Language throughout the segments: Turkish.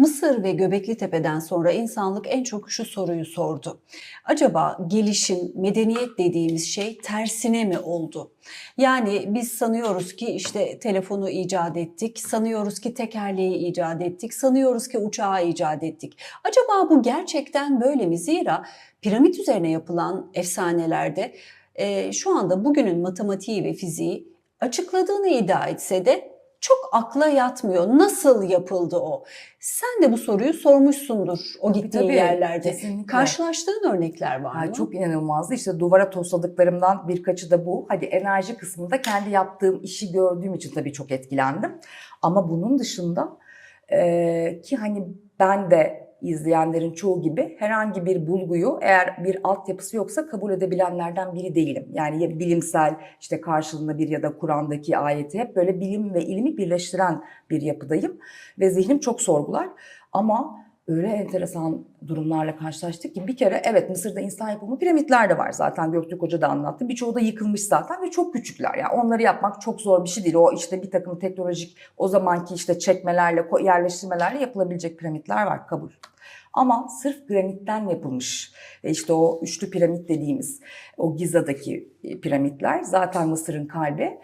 Mısır ve Göbekli Tepe'den sonra insanlık en çok şu soruyu sordu. Acaba gelişim, medeniyet dediğimiz şey tersine mi oldu? Yani biz sanıyoruz ki işte telefonu icat ettik, sanıyoruz ki tekerleği icat ettik, sanıyoruz ki uçağı icat ettik. Acaba bu gerçekten böyle mi? Zira piramit üzerine yapılan efsanelerde e, şu anda bugünün matematiği ve fiziği açıkladığını iddia etse de çok akla yatmıyor. Nasıl yapıldı o? Sen de bu soruyu sormuşsundur o gittiğin tabii, yerlerde. kesinlikle. Karşılaştığın örnekler var mı? çok inanılmazdı. İşte duvara tosladıklarımdan birkaçı da bu. Hadi enerji kısmında kendi yaptığım işi gördüğüm için tabii çok etkilendim. Ama bunun dışında e, ki hani ben de izleyenlerin çoğu gibi herhangi bir bulguyu eğer bir altyapısı yoksa kabul edebilenlerden biri değilim. Yani ya bilimsel işte karşılığında bir ya da Kur'an'daki ayeti hep böyle bilim ve ilmi birleştiren bir yapıdayım. Ve zihnim çok sorgular. Ama öyle enteresan durumlarla karşılaştık ki bir kere evet Mısır'da insan yapımı piramitler de var zaten Göktürk Hoca da anlattı. Birçoğu da yıkılmış zaten ve çok küçükler. Yani onları yapmak çok zor bir şey değil. O işte bir takım teknolojik o zamanki işte çekmelerle yerleştirmelerle yapılabilecek piramitler var kabul. Ama sırf granitten yapılmış ve işte o üçlü piramit dediğimiz o Giza'daki e, piramitler zaten Mısır'ın kalbi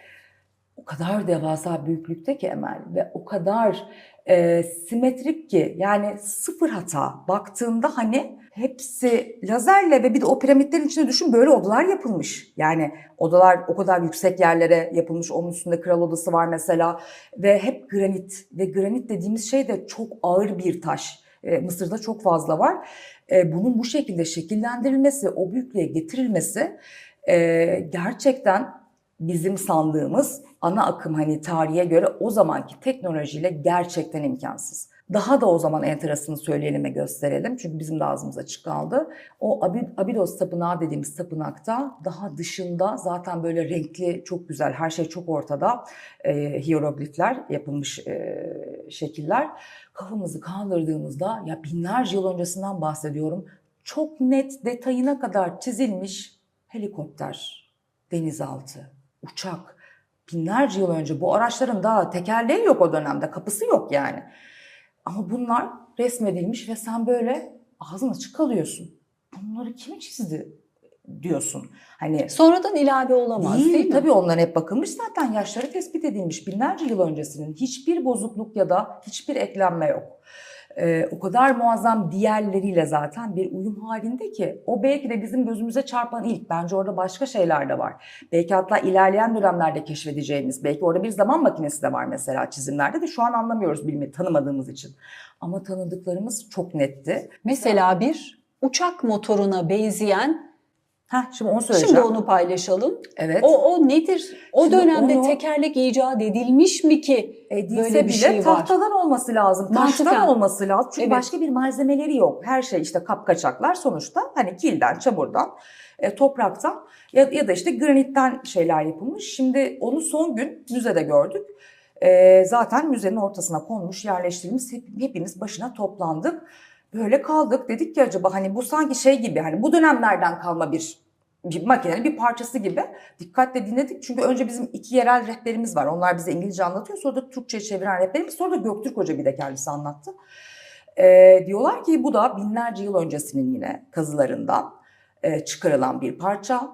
kadar devasa büyüklükte ki Emel ve o kadar e, simetrik ki yani sıfır hata baktığında hani hepsi lazerle ve bir de o piramitlerin içine düşün böyle odalar yapılmış. Yani odalar o kadar yüksek yerlere yapılmış. Onun üstünde kral odası var mesela ve hep granit ve granit dediğimiz şey de çok ağır bir taş. E, Mısır'da çok fazla var. E, bunun bu şekilde şekillendirilmesi, o büyüklüğe getirilmesi e, gerçekten bizim sandığımız ana akım hani tarihe göre o zamanki teknolojiyle gerçekten imkansız. Daha da o zaman enterasını söyleyelim ve gösterelim. Çünkü bizim de ağzımız açık kaldı. O Abi- Abydos Tapınağı dediğimiz tapınakta daha dışında zaten böyle renkli, çok güzel, her şey çok ortada. E, hieroglifler yapılmış e, şekiller. Kafamızı kaldırdığımızda ya binlerce yıl öncesinden bahsediyorum. Çok net detayına kadar çizilmiş helikopter, denizaltı, uçak. Binlerce yıl önce bu araçların daha tekerleği yok o dönemde, kapısı yok yani. Ama bunlar resmedilmiş ve sen böyle ağzın açık kalıyorsun. Bunları kim çizdi diyorsun. Hani Sonradan ilave olamaz değil, değil, mi? tabii onların hep bakılmış zaten yaşları tespit edilmiş binlerce yıl öncesinin hiçbir bozukluk ya da hiçbir eklenme yok. Ee, o kadar muazzam diğerleriyle zaten bir uyum halinde ki o belki de bizim gözümüze çarpan ilk. Bence orada başka şeyler de var. Belki hatta ilerleyen dönemlerde keşfedeceğimiz, belki orada bir zaman makinesi de var mesela çizimlerde de şu an anlamıyoruz bilmi tanımadığımız için. Ama tanıdıklarımız çok netti. Mesela bir uçak motoruna benzeyen, Heh, şimdi onu söyleyeceğim. şimdi onu paylaşalım. evet. O, o nedir? O Şimdi dönemde onu- tekerlek icat edilmiş mi ki? Edilse Böyle bir bile şey var. tahtadan olması lazım. Taştan Mantıken. olması lazım. Çünkü Evet. başka bir malzemeleri yok. Her şey işte kapkaçaklar sonuçta hani kilden, çamurdan, e, topraktan ya, ya da işte granitten şeyler yapılmış. Şimdi onu son gün müzede gördük. E, zaten müzenin ortasına konmuş, yerleştirilmiş. Hep, hepimiz başına toplandık. Böyle kaldık. Dedik ki acaba hani bu sanki şey gibi hani bu dönemlerden kalma bir bir makinenin bir parçası gibi dikkatle dinledik. Çünkü önce bizim iki yerel rehberimiz var. Onlar bize İngilizce anlatıyor. Sonra da Türkçe çeviren rehberimiz. Sonra da Göktürk Hoca bir de kendisi anlattı. Ee, diyorlar ki bu da binlerce yıl öncesinin yine kazılarından e, çıkarılan bir parça.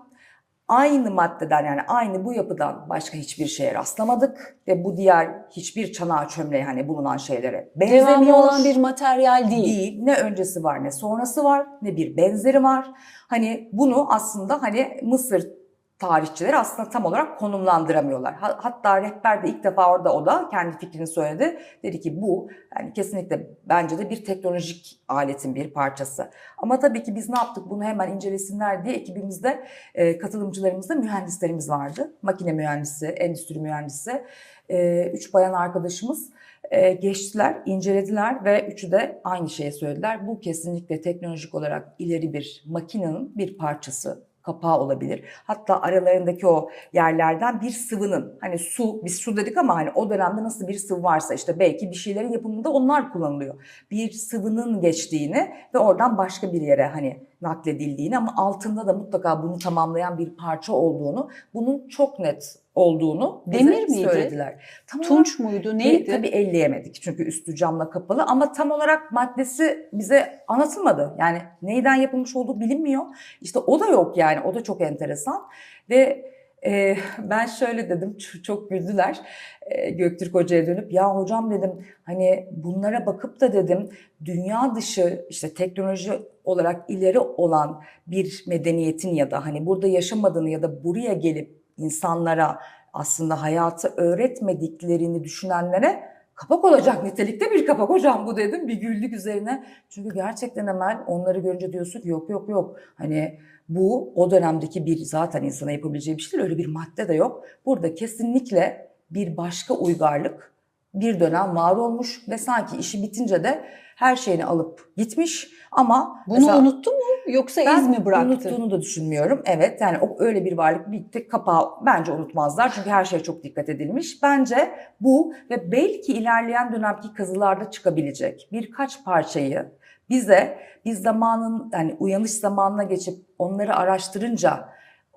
Aynı maddeden yani aynı bu yapıdan başka hiçbir şeye rastlamadık. Ve bu diğer hiçbir çanağı çömleği hani bulunan şeylere benzemiyor. Devamlı olan bir materyal değil. Değil. Ne öncesi var ne sonrası var ne bir benzeri var. Hani bunu aslında hani Mısır tarihçileri aslında tam olarak konumlandıramıyorlar. Ha- Hatta rehber de ilk defa orada o da kendi fikrini söyledi. Dedi ki bu yani kesinlikle bence de bir teknolojik aletin bir parçası. Ama tabii ki biz ne yaptık bunu hemen incelesinler diye ekibimizde e, katılımcılarımızda mühendislerimiz vardı. Makine mühendisi, endüstri mühendisi, e, üç bayan arkadaşımız e, geçtiler, incelediler ve üçü de aynı şeyi söylediler. Bu kesinlikle teknolojik olarak ileri bir makinenin bir parçası kapağı olabilir. Hatta aralarındaki o yerlerden bir sıvının hani su biz su dedik ama hani o dönemde nasıl bir sıvı varsa işte belki bir şeylerin yapımında onlar kullanılıyor. Bir sıvının geçtiğini ve oradan başka bir yere hani nakledildiğini ama altında da mutlaka bunu tamamlayan bir parça olduğunu, bunun çok net olduğunu Demir miydi? söylediler. Tam olarak Tunç muydu? Neydi? Neydi? Tabii elleyemedik çünkü üstü camla kapalı ama tam olarak maddesi bize anlatılmadı. Yani neyden yapılmış olduğu bilinmiyor. İşte o da yok yani o da çok enteresan ve e, ben şöyle dedim çok güldüler. E, Göktürk Hoca'ya dönüp ya hocam dedim. Hani bunlara bakıp da dedim dünya dışı işte teknoloji olarak ileri olan bir medeniyetin ya da hani burada yaşamadığını ya da buraya gelip insanlara aslında hayatı öğretmediklerini düşünenlere kapak olacak nitelikte bir kapak hocam bu dedim. Bir güldük üzerine. Çünkü gerçekten hemen onları görünce diyorsun yok yok yok. Hani bu o dönemdeki bir zaten insana yapabileceği bir şey değil. Öyle bir madde de yok. Burada kesinlikle bir başka uygarlık bir dönem var olmuş ve sanki işi bitince de her şeyini alıp gitmiş ama Bunu mesela- unuttu mu yoksa iz mi bıraktı? unuttuğunu da düşünmüyorum. Evet yani o öyle bir varlık bir tek kapağı bence unutmazlar. Çünkü her şeye çok dikkat edilmiş. Bence bu ve belki ilerleyen dönemki kazılarda çıkabilecek birkaç parçayı bize biz zamanın yani uyanış zamanına geçip onları araştırınca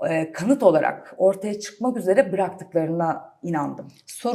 e, kanıt olarak ortaya çıkmak üzere bıraktıklarına inandım. Soru